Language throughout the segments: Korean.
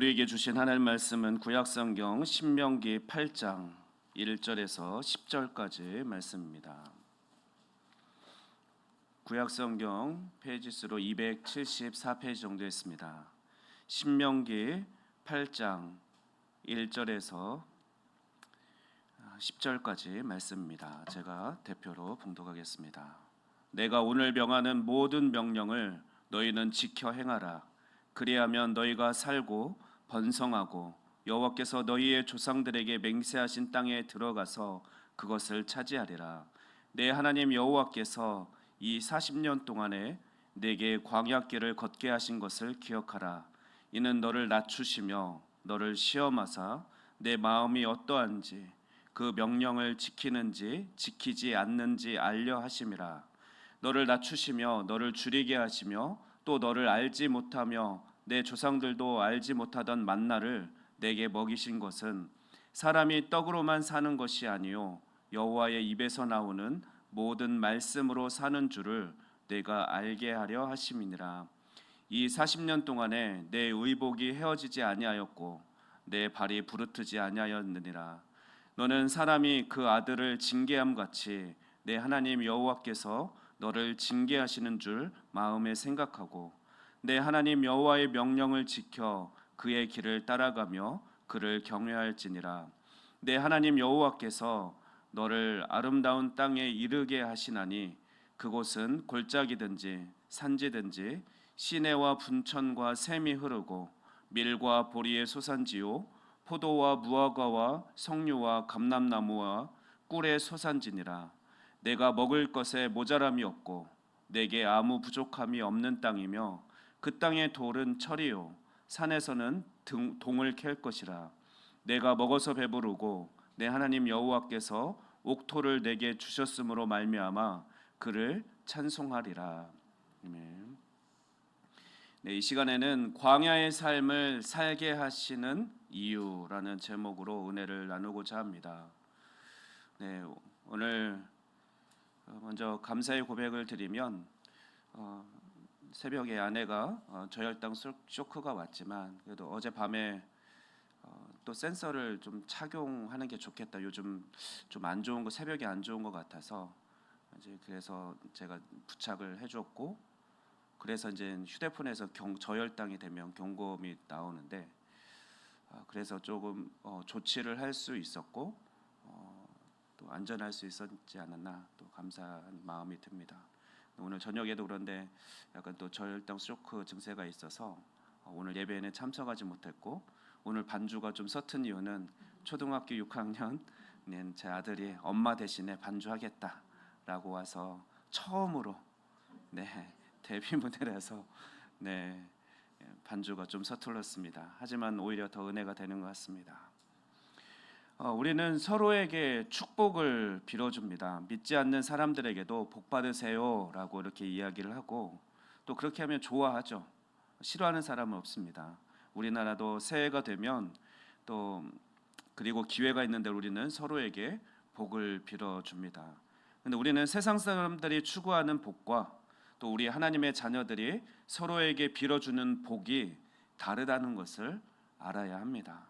우리에게 주신 하나님 말씀은 구약성경 신명기 8장 1절에서 10절까지 말씀입니다. 구약성경 페이지 수로 274페이지 정도 있습니다. 신명기 8장 1절에서 10절까지 말씀입니다. 제가 대표로 봉독하겠습니다. 내가 오늘 명하는 모든 명령을 너희는 지켜 행하라. 그리하면 너희가 살고 번성하고 여호와께서 너희의 조상들에게 맹세하신 땅에 들어가서 그것을 차지하리라. 내 하나님 여호와께서 이 40년 동안에 내게 광야길을 걷게 하신 것을 기억하라. 이는 너를 낮추시며 너를 시험하사 내 마음이 어떠한지 그 명령을 지키는지 지키지 않는지 알려 하심이라. 너를 낮추시며 너를 줄이게 하시며 또 너를 알지 못하며 내 조상들도 알지 못하던 만나를 내게 먹이신 것은 사람이 떡으로만 사는 것이 아니요 여호와의 입에서 나오는 모든 말씀으로 사는 줄을 내가 알게 하려 하심이니라. 이 40년 동안에 내 의복이 헤어지지 아니하였고 내 발이 부르트지 아니하였느니라. 너는 사람이 그 아들을 징계함 같이 내 하나님 여호와께서 너를 징계하시는 줄 마음에 생각하고 내 하나님 여호와의 명령을 지켜 그의 길을 따라가며 그를 경외할지니라. 내 하나님 여호와께서 너를 아름다운 땅에 이르게 하시나니 그곳은 골짜기든지 산지든지 시내와 분천과 샘이 흐르고 밀과 보리의 소산지요 포도와 무화과와 석류와 감람나무와 꿀의 소산지니라. 내가 먹을 것에 모자람이 없고 내게 아무 부족함이 없는 땅이며 그 땅의 돌은 철이요 산에서는 등, 동을 캘 것이라 내가 먹어서 배부르고 내 하나님 여호와께서 옥토를 내게 주셨으므로 말미암아 그를 찬송하리라. 네, 이 시간에는 광야의 삶을 살게 하시는 이유라는 제목으로 은혜를 나누고자 합니다. 네, 오늘 먼저 감사의 고백을 드리면 어, 새벽에 아내가 어, 저혈당 쇼크가 왔지만 그래도 어젯밤에 어, 또 센서를 좀 착용하는 게 좋겠다. 요즘 좀 안 좋은 거 새벽에 안 좋은 것 같아서 이제 그래서 제가 부착을 해줬고 그래서 이제 휴대폰에서 경, 저혈당이 되면 경고음이 나오는데 아, 그래서 조금 어, 조치를 할 수 있었고 어, 또 안전할 수 있었지 않았나 또 감사한 마음이 듭니다. 오늘 저녁에도 그런데 약간 또 저혈당 쇼크 증세가 있어서 어, 오늘 예배에는 참석하지 못했고 오늘 반주가 좀 서툰 이유는 초등학교 6학년 제 아들이 엄마 대신에 반주하겠다라고 와서 처음으로 네 데뷔 무대라서 네 반주가 좀 서툴렀습니다. 하지만 오히려 더 은혜가 되는 것 같습니다. 어, 우리는 서로에게 축복을 빌어줍니다. 믿지 않는 사람들에게도 복 받으세요라고 이렇게 이야기를 하고 또 그렇게 하면 좋아하죠. 싫어하는 사람은 없습니다. 우리나라도 새해가 되면 또 그리고 기회가 있는데 우리는 서로에게 복을 빌어줍니다. 근데 우리는 세상 사람들이 추구하는 복과 또 우리 하나님의 자녀들이 서로에게 빌어주는 복이 다르다는 것을 알아야 합니다.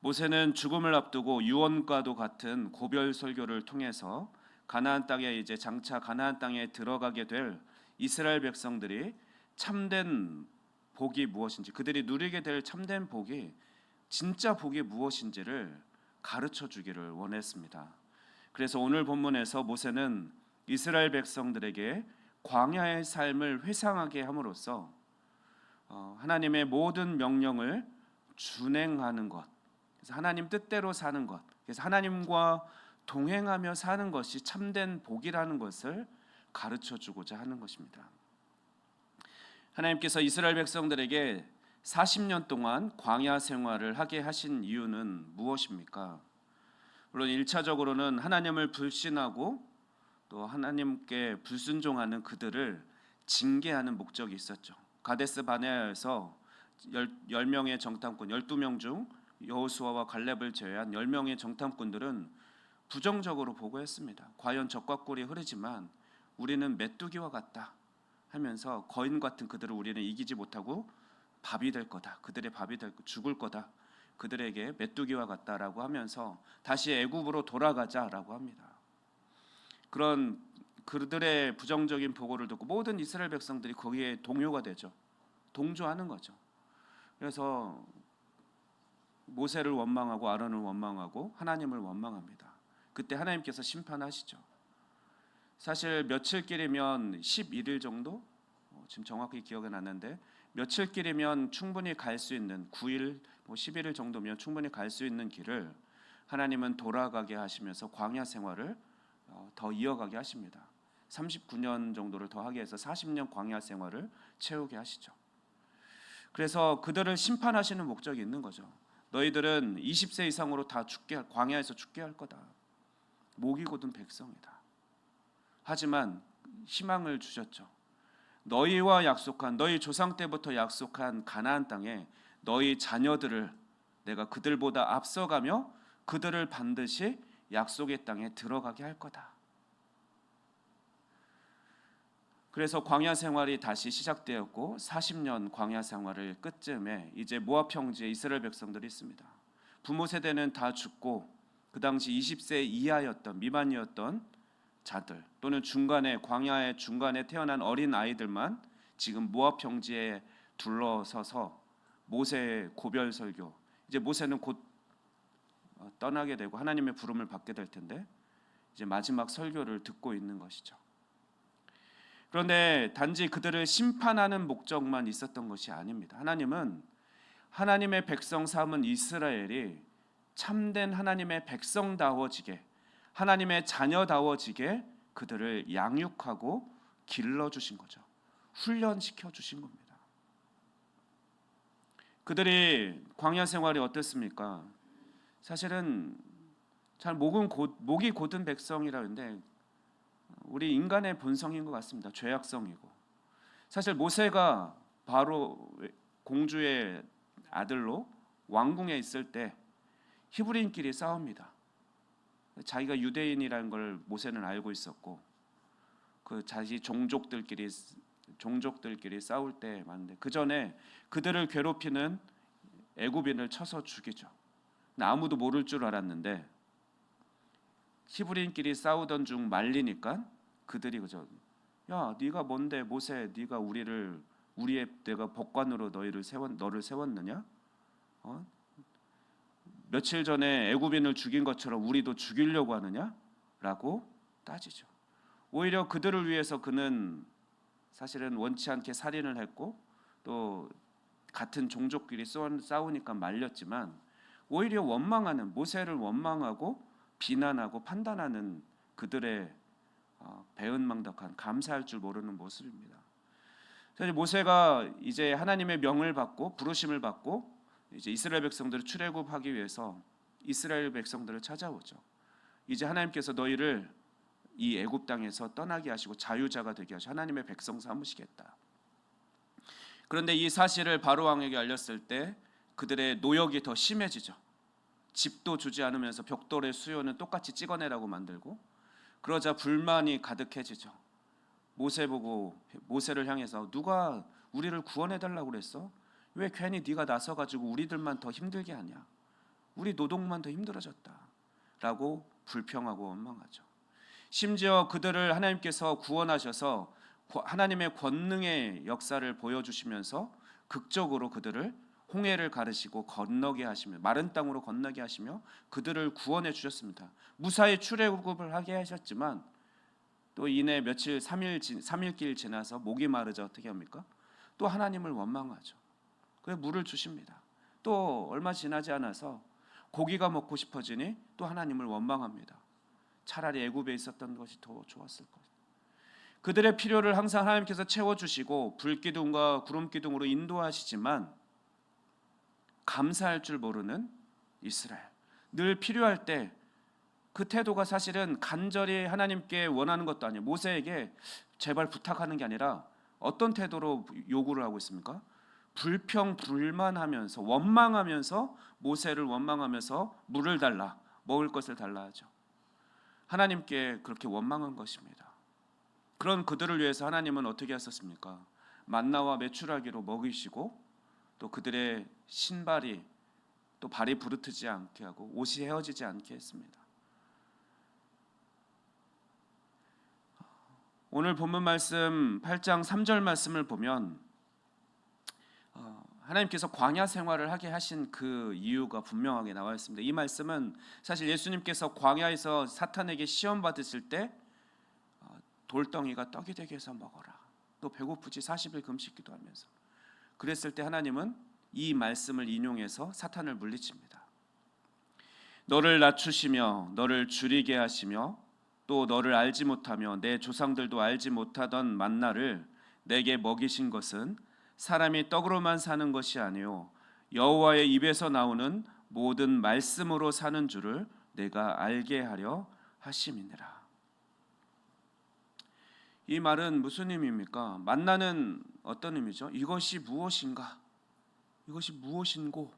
모세는 죽음을 앞두고 유언과도 같은 고별 설교를 통해서 가나안 땅에 이제 장차 가나안 땅에 들어가게 될 이스라엘 백성들이 참된 복이 무엇인지 그들이 누리게 될 참된 복이 진짜 복이 무엇인지를 가르쳐 주기를 원했습니다. 그래서 오늘 본문에서 모세는 이스라엘 백성들에게 광야의 삶을 회상하게 함으로써 어, 하나님의 모든 명령을 준행하는 것, 그래서 하나님 뜻대로 사는 것, 그래서 하나님과 동행하며 사는 것이 참된 복이라는 것을 가르쳐 주고자 하는 것입니다. 하나님께서 이스라엘 백성들에게 40년 동안 광야 생활을 하게 하신 이유는 무엇입니까? 물론 1차적으로는 하나님을 불신하고 또 하나님께 불순종하는 그들을 징계하는 목적이 있었죠. 가데스 바네아에서 10명의 정탐꾼 12명 중 여호수아와 갈렙을 제외한 10명의 정탐꾼들은 부정적으로 보고했습니다. 과연 적과 꿀이 흐르지만 우리는 메뚜기와 같다 하면서 거인 같은 그들을 우리는 이기지 못하고 밥이 될 거다. 그들의 밥이 될 죽을 거다. 그들에게 메뚜기와 같다라고 하면서 다시 애굽으로 돌아가자라고 합니다. 그런 그들의 부정적인 보고를 듣고 모든 이스라엘 백성들이 거기에 동요가 되죠. 동조하는 거죠. 그래서 모세를 원망하고 아론을 원망하고 하나님을 원망합니다. 그때 하나님께서 심판하시죠. 사실 며칠길이면 11일 정도 어, 지금 정확히 기억이 났는데 며칠길이면 충분히 갈 수 있는 9일 뭐 11일 정도면 충분히 갈 수 있는 길을 하나님은 돌아가게 하시면서 광야 생활을 어, 더 이어가게 하십니다. 39년 정도를 더 하게 해서 40년 광야 생활을 채우게 하시죠. 그래서 그들을 심판하시는 목적이 있는 거죠. 너희들은 20세 이상으로 다 죽게 할- 광야에서 죽게 할 거다. 목이 곧은 백성이다. 하지만 희망을 주셨죠. 너희와 약속한 너희 조상 때부터 약속한 가나안 땅에 너희 자녀들을 내가 그들보다 앞서가며 그들을 반드시 약속의 땅에 들어가게 할 거다. 그래서 광야 생활이 다시 시작되었고 40년 광야 생활을 끝쯤에 이제 모압 형지에 이스라엘 백성들이 있습니다. 부모 세대는 다 죽고 그 당시 20세 이하였던 미만이었던 자들 또는 중간에 광야의 중간에 태어난 어린 아이들만 지금 모압 형지에 둘러서서 모세의 고별 설교 이제 모세는 곧 어, 떠나게 되고 하나님의 부름을 받게 될 텐데 이제 마지막 설교를 듣고 있는 것이죠. 그런데 단지 그들을 심판하는 목적만 있었던 것이 아닙니다. 하나님은 하나님의 백성 삼은 이스라엘이 참된 하나님의 백성다워지게 하나님의 자녀다워지게 그들을 양육하고 길러 주신 거죠. 훈련시켜 주신 겁니다. 그들이 광야 생활이 어땠습니까? 사실은 잘 목은 곧, 목이 곧은 백성이라는데 우리 인간의 본성인 것 같습니다. 죄악성이고 사실 모세가 바로 공주의 아들로 왕궁에 있을 때 히브리인끼리 싸웁니다. 자기가 유대인이라는 걸 모세는 알고 있었고 그 자기 종족들끼리 종족들끼리 싸울 때 맞는데 그 전에 그들을 괴롭히는 애굽인을 쳐서 죽이죠. 아무도 모를 줄 알았는데 히브리인끼리 싸우던 중 말리니까 그들이 그저 야 네가 뭔데 모세 네가 우리를 우리의 내가 법관으로 너희를 세웠 너를 세웠느냐? 어? 며칠 전에 애굽인을 죽인 것처럼 우리도 죽이려고 하느냐?라고 따지죠. 오히려 그들을 위해서 그는 사실은 원치 않게 살인을 했고 또 같은 종족끼리 싸우니까 말렸지만 오히려 원망하는 모세를 원망하고 비난하고 판단하는 그들의 어, 배은망덕한 감사할 줄 모르는 모습입니다. 모세가 이제 하나님의 명을 받고 부르심을 받고 이제 이스라엘 백성들을 출애굽하기 위해서 이스라엘 백성들을 찾아오죠. 이제 하나님께서 너희를 이 애굽 땅에서 떠나게 하시고 자유자가 되게 하시 하나님의 백성 삼으시겠다. 그런데 이 사실을 바로 왕에게 알렸을 때 그들의 노역이 더 심해지죠. 집도 주지 않으면서 벽돌의 수요는 똑같이 찍어내라고 만들고 그러자 불만이 가득해지죠. 모세 보고 모세를 향해서 누가 우리를 구원해 달라고 그랬어? 왜 괜히 네가 나서 가지고 우리들만 더 힘들게 하냐? 우리 노동만 더 힘들어졌다라고 불평하고 원망하죠. 심지어 그들을 하나님께서 구원하셔서 하나님의 권능의 역사를 보여주시면서 극적으로 그들을 홍해를 가르시고 건너게 하시며 마른 땅으로 건너게 하시며 그들을 구원해 주셨습니다. 무사히 출애굽을 하게 하셨지만 또 이내 며칠 3일 3일길 지나서 목이 마르자 어떻게 합니까? 또 하나님을 원망하죠. 그래 물을 주십니다. 또 얼마 지나지 않아서 고기가 먹고 싶어지니 또 하나님을 원망합니다. 차라리 애굽에 있었던 것이 더 좋았을 것. 그들의 필요를 항상 하나님께서 채워 주시고 불 기둥과 구름 기둥으로 인도하시지만 감사할 줄 모르는 이스라엘. 늘 필요할 때 그 태도가 사실은 간절히 하나님께 원하는 것도 아니에요. 모세에게 제발 부탁하는 게 아니라 어떤 태도로 요구를 하고 있습니까? 불평 불만하면서 원망하면서 모세를 원망하면서 물을 달라 먹을 것을 달라 하죠. 하나님께 그렇게 원망한 것입니다. 그런 그들을 위해서 하나님은 어떻게 하셨습니까? 만나와 메추라기로 먹이시고 또 그들의 신발이 또 발이 부르트지 않게 하고 옷이 헤어지지 않게 했습니다. 오늘 본문 말씀 8장 3절 말씀을 보면 어, 하나님께서 광야 생활을 하게 하신 그 이유가 분명하게 나와 있습니다. 이 말씀은 사실 예수님께서 광야에서 사탄에게 시험 받으실 때 어, 돌덩이가 떡이 되게 해서 먹어라. 또 배고프지 40일 금식 기도하면서 그랬을 때 하나님은 이 말씀을 인용해서 사탄을 물리칩니다. 너를 낮추시며 너를 줄이게 하시며 또 너를 알지 못하며 내 조상들도 알지 못하던 만나를 내게 먹이신 것은 사람이 떡으로만 사는 것이 아니요 여호와의 입에서 나오는 모든 말씀으로 사는 줄을 내가 알게 하려 하심이니라. 이 말은 무슨 의미입니까? 만나는 어떤 의미죠? 이것이 무엇인가? 이것이 무엇인고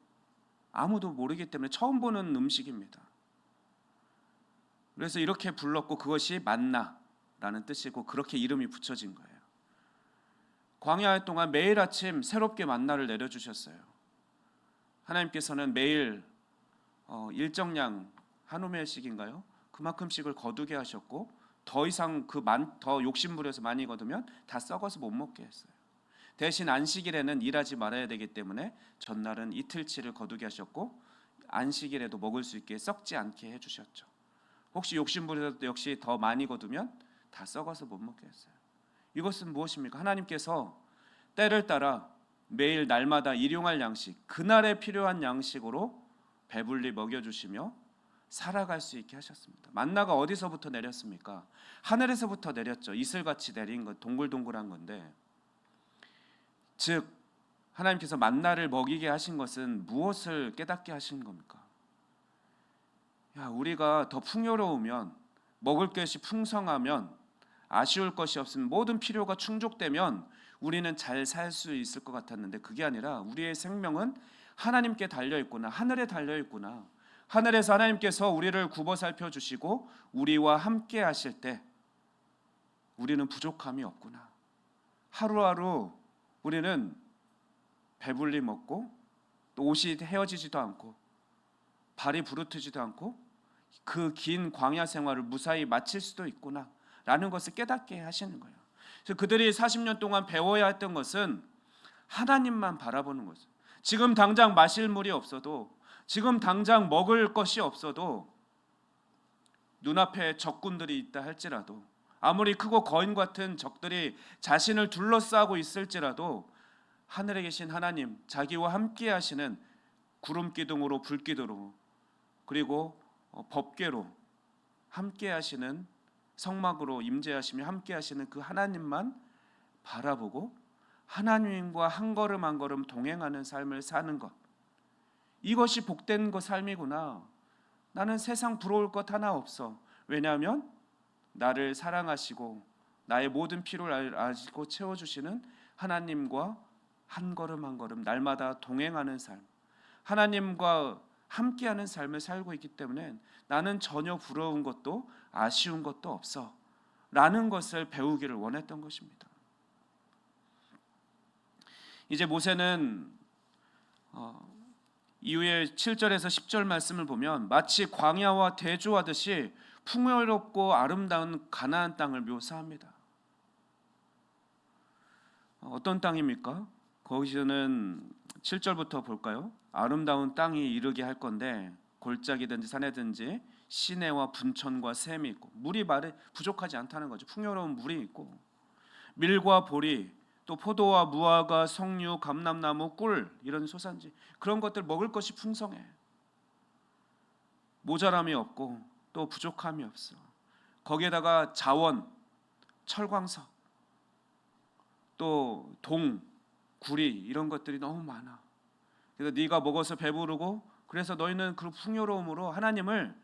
아무도 모르기 때문에 처음 보는 음식입니다. 그래서 이렇게 불렀고 그것이 만나라는 뜻이고 그렇게 이름이 붙여진 거예요. 광야 동안 매일 아침 새롭게 만나를 내려주셨어요. 하나님께서는 매일 어, 일정량 한 오멜씩인가요? 그만큼씩을 거두게 하셨고 더 이상 그 더 욕심부려서 많이 거두면 다 썩어서 못 먹게 했어요. 대신 안식일에는 일하지 말아야 되기 때문에 전날은 이틀치를 거두게 하셨고 안식일에도 먹을 수 있게 썩지 않게 해주셨죠. 혹시 욕심부려서 역시 더 많이 거두면 다 썩어서 못 먹게 했어요. 이것은 무엇입니까? 하나님께서 때를 따라 매일 날마다 일용할 양식, 그날에 필요한 양식으로 배불리 먹여주시며 살아갈 수 있게 하셨습니다. 만나가 어디서부터 내렸습니까? 하늘에서부터 내렸죠. 이슬같이 내린 것, 동글동글한 건데, 즉 하나님께서 만나를 먹이게 하신 것은 무엇을 깨닫게 하신 겁니까? 야, 우리가 더 풍요로우면 먹을 것이 풍성하면 아쉬울 것이 없으면 모든 필요가 충족되면 우리는 잘 살 수 있을 것 같았는데 그게 아니라 우리의 생명은 하나님께 달려 있구나. 하늘에 달려 있구나. 하늘에서 하나님께서 우리를 굽어 살펴 주시고 우리와 함께 하실 때 우리는 부족함이 없구나. 하루하루 우리는 배불리 먹고 또 옷이 헤어지지도 않고 발이 부르트지도 않고 그 긴 광야 생활을 무사히 마칠 수도 있구나 라는 것을 깨닫게 하시는 거예요. 그래서 그들이 40년 동안 배워야 했던 것은 하나님만 바라보는 거죠. 지금 당장 마실 물이 없어도 지금 당장 먹을 것이 없어도 눈앞에 적군들이 있다 할지라도 아무리 크고 거인 같은 적들이 자신을 둘러싸고 있을지라도 하늘에 계신 하나님 자기와 함께 하시는 구름 기둥으로 불 기둥으로 그리고 어, 법궤로 함께 하시는 성막으로 임재하시며 함께 하시는 그 하나님만 바라보고 하나님과 한 걸음 한 걸음 동행하는 삶을 사는 것 이것이 복된 것 삶이구나. 나는 세상 부러울 것 하나 없어. 왜냐하면 나를 사랑하시고 나의 모든 필요를 아시고 채워주시는 하나님과 한 걸음 한 걸음 날마다 동행하는 삶, 하나님과 함께하는 삶을 살고 있기 때문에 나는 전혀 부러운 것도 아쉬운 것도 없어. 라는 것을 배우기를 원했던 것입니다. 이제 모세는 어, 이후에 7절에서 10절 말씀을 보면 마치 광야와 대조하듯이 풍요롭고 아름다운 가나안 땅을 묘사합니다. 어떤 땅입니까? 거기서는 7절부터 볼까요? 아름다운 땅이 이르게 할 건데 골짜기든지 산이든지 시내와 분천과 샘이 있고 물이 말에 부족하지 않다는 거죠. 풍요로운 물이 있고 밀과 보리 또 포도와 무화과, 석류, 감람나무, 꿀 이런 소산지 그런 것들 먹을 것이 풍성해. 모자람이 없고 또 부족함이 없어. 거기에다가 자원, 철광석, 또 동, 구리 이런 것들이 너무 많아. 그래서 네가 먹어서 배부르고 그래서 너희는 그 풍요로움으로 하나님을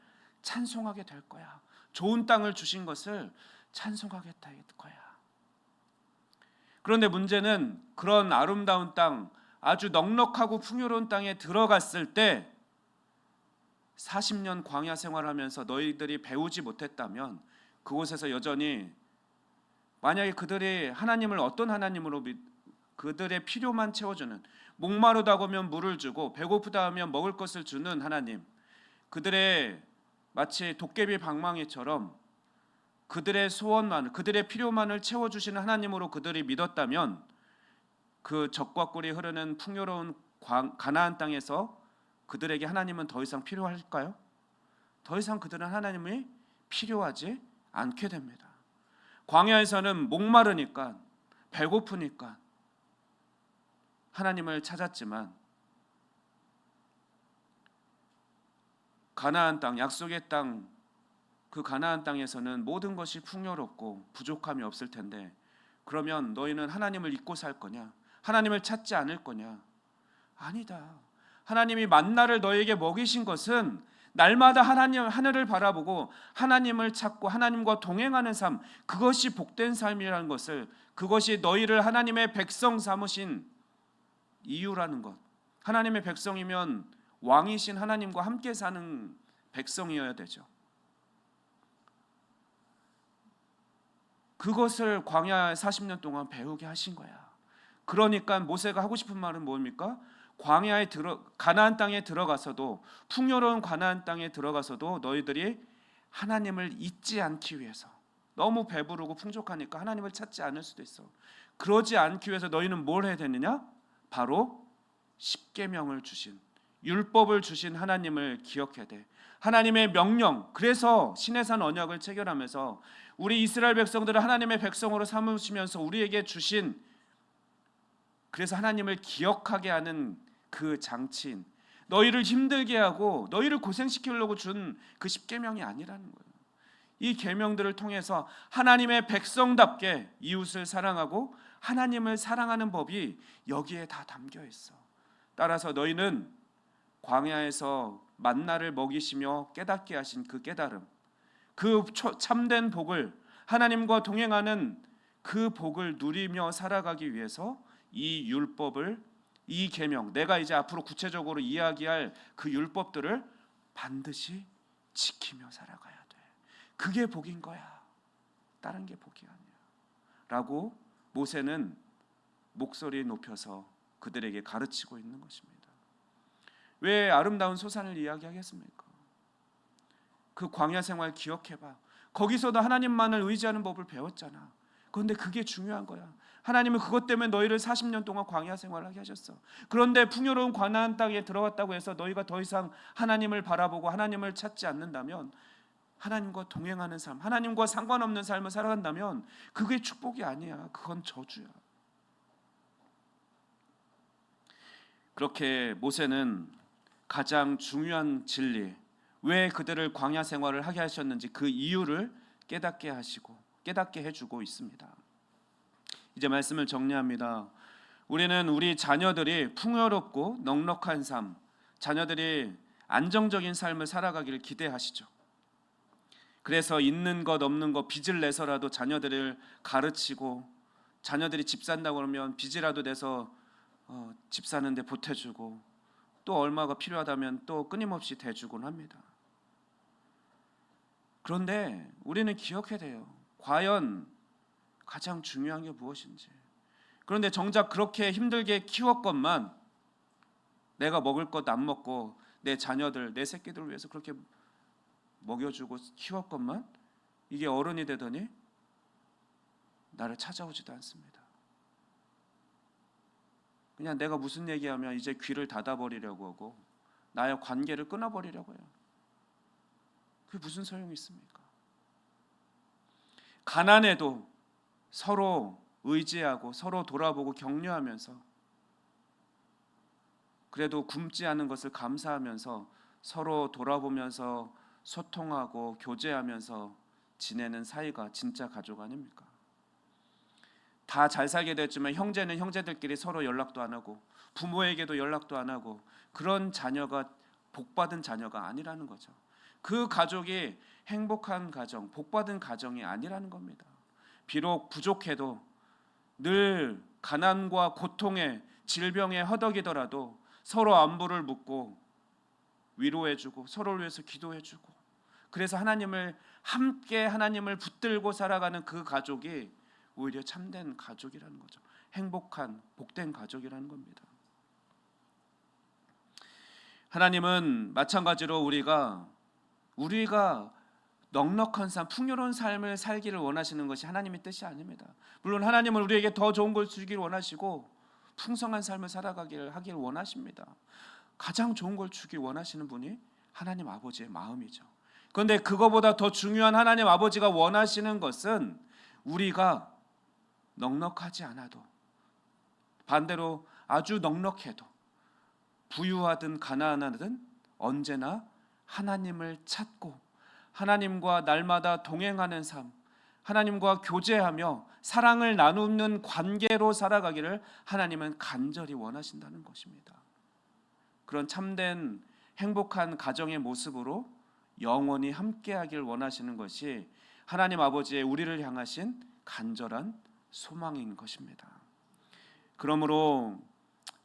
찬송하게 될 거야. 좋은 땅을 주신 것을 찬송하게 될 거야. 그런데 문제는 그런 아름다운 땅, 아주 넉넉하고 풍요로운 땅에 들어갔을 때 40년 광야 생활하면서 너희들이 배우지 못했다면 그곳에서 여전히 만약에 그들이 하나님을 어떤 하나님으로 믿, 그들의 필요만 채워주는 목마르다 하면 물을 주고 배고프다 하면 먹을 것을 주는 하나님. 그들의 마치 도깨비 방망이처럼 그들의 소원만, 그들의 필요만을 채워 주시는 하나님으로 그들이 믿었다면 그 적과 꿀이 흐르는 풍요로운 광- 가나안 땅에서 그들에게 하나님은 더 이상 필요할까요? 더 이상 그들은 하나님이 필요하지 않게 됩니다. 광야에서는 목마르니까 배고프니까 하나님을 찾았지만 가나안 땅 약속의 땅 그 가나안 땅에서는 모든 것이 풍요롭고 부족함이 없을 텐데 그러면 너희는 하나님을 잊고 살 거냐? 하나님을 찾지 않을 거냐? 아니다. 하나님이 만나를 너에게 먹이신 것은 날마다 하나님 하늘을 바라보고 하나님을 찾고 하나님과 동행하는 삶 그것이 복된 삶이라는 것을 그것이 너희를 하나님의 백성 삼으신 이유라는 것. 하나님의 백성이면 왕이신 하나님과 함께 사는 백성이어야 되죠. 그것을 광야 40년 동안 배우게 하신 거야. 그러니까 모세가 하고 싶은 말은 뭡니까? 광야에 들어 가나안 땅에 들어가서도 풍요로운 가나안 땅에 들어가서도 너희들이 하나님을 잊지 않기 위해서 너무 배부르고 풍족하니까 하나님을 찾지 않을 수도 있어. 그러지 않기 위해서 너희는 뭘 해야 되느냐? 바로 십계명을 주신 율법을 주신 하나님을 기억해야 돼. 하나님의 명령. 그래서 신해산 언약을 체결하면서 우리 이스라엘 백성들을 하나님의 백성으로 삼으시면서 우리에게 주신 그래서 하나님을 기억하게 하는 그 장치인 너희를 힘들게 하고 너희를 고생시키려고 준 그 십계명이 아니라는 거예요. 이 계명들을 통해서 하나님의 백성답게 이웃을 사랑하고 하나님을 사랑하는 법이 여기에 다 담겨 있어. 따라서 너희는 광야에서 만나를 먹이시며 깨닫게 하신 그 깨달음, 그 초- 참된 복을 하나님과 동행하는 그 복을 누리며 살아가기 위해서 이 율법을 이 계명 내가 이제 앞으로 구체적으로 이야기할 그 율법들을 반드시 지키며 살아가야 돼. 그게 복인 거야. 다른 게 복이 아니야. 라고 모세는 목소리 높여서 그들에게 가르치고 있는 것입니다. 왜 아름다운 소산을 이야기하겠습니까? 그 광야 생활 기억해 봐. 거기서도 하나님만을 의지하는 법을 배웠잖아. 그런데 그게 중요한 거야. 하나님은 그것 때문에 너희를 40년 동안 광야 생활하게 하셨어. 그런데 풍요로운 가나안 땅에 들어갔다고 해서 너희가 더 이상 하나님을 바라보고 하나님을 찾지 않는다면 하나님과 동행하는 삶, 하나님과 상관없는 삶을 살아간다면 그게 축복이 아니야. 그건 저주야. 그렇게 모세는 가장 중요한 진리, 왜 그들을 광야 생활을 하게 하셨는지 그 이유를 깨닫게 하시고 깨닫게 해주고 있습니다. 이제 말씀을 정리합니다. 우리는 우리 자녀들이 풍요롭고 넉넉한 삶, 자녀들이 안정적인 삶을 살아가기를 기대하시죠. 그래서 있는 것 없는 것 빚을 내서라도 자녀들을 가르치고 자녀들이 집 산다고 그러면 빚이라도 내서 어, 집 사는데 보태주고 또 얼마가 필요하다면 또 끊임없이 대주곤 합니다. 그런데 우리는 기억해야 돼요. 과연 가장 중요한 게 무엇인지. 그런데 정작 그렇게 힘들게 키웠건만 내가 먹을 것 안 먹고 내 자녀들, 내 새끼들을 위해서 그렇게 먹여주고 키웠건만 이게 어른이 되더니 나를 찾아오지도 않습니다. 그냥 내가 무슨 얘기하면 이제 귀를 닫아버리려고 하고 나의 관계를 끊어버리려고 해요. 그게 무슨 소용이 있습니까? 가난해도 서로 의지하고 서로 돌아보고 격려하면서 그래도 굶지 않은 것을 감사하면서 서로 돌아보면서 소통하고 교제하면서 지내는 사이가 진짜 가족 아닙니까? 다 잘 살게 됐지만 형제는 형제들끼리 서로 연락도 안 하고 부모에게도 연락도 안 하고 그런 자녀가 복받은 자녀가 아니라는 거죠. 그 가족이 행복한 가정, 복받은 가정이 아니라는 겁니다. 비록 부족해도 늘 가난과 고통에 질병에 허덕이더라도 서로 안부를 묻고 위로해주고 서로를 위해서 기도해주고 그래서 하나님을 함께 하나님을 붙들고 살아가는 그 가족이 오히려 참된 가족이라는 거죠. 행복한 복된 가족이라는 겁니다. 하나님은 마찬가지로 우리가 우리가 넉넉한 삶, 풍요로운 삶을 살기를 원하시는 것이 하나님의 뜻이 아닙니다. 물론 하나님은 우리에게 더 좋은 걸 주기를 원하시고 풍성한 삶을 살아가기를 하기를 원하십니다. 가장 좋은 걸 주길 원하시는 분이 하나님 아버지의 마음이죠. 그런데 그거보다 더 중요한 하나님 아버지가 원하시는 것은 우리가 넉넉하지 않아도 반대로 아주 넉넉해도 부유하든 가난하든 언제나 하나님을 찾고 하나님과 날마다 동행하는 삶, 하나님과 교제하며 사랑을 나누는 관계로 살아가기를 하나님은 간절히 원하신다는 것입니다. 그런 참된 행복한 가정의 모습으로 영원히 함께하길 원하시는 것이 하나님 아버지의 우리를 향하신 간절한 소망인 것입니다. 그러므로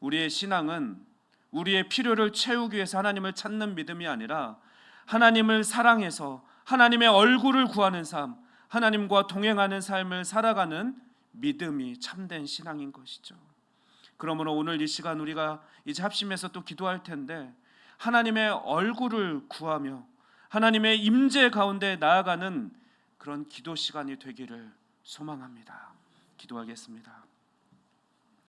우리의 신앙은 우리의 필요를 채우기 위해서 하나님을 찾는 믿음이 아니라 하나님을 사랑해서 하나님의 얼굴을 구하는 삶, 하나님과 동행하는 삶을 살아가는 믿음이 참된 신앙인 것이죠. 그러므로 오늘 이 시간 우리가 이제 합심해서 또 기도할 텐데 하나님의 얼굴을 구하며 하나님의 임재 가운데 나아가는 그런 기도 시간이 되기를 소망합니다. 기도하겠습니다.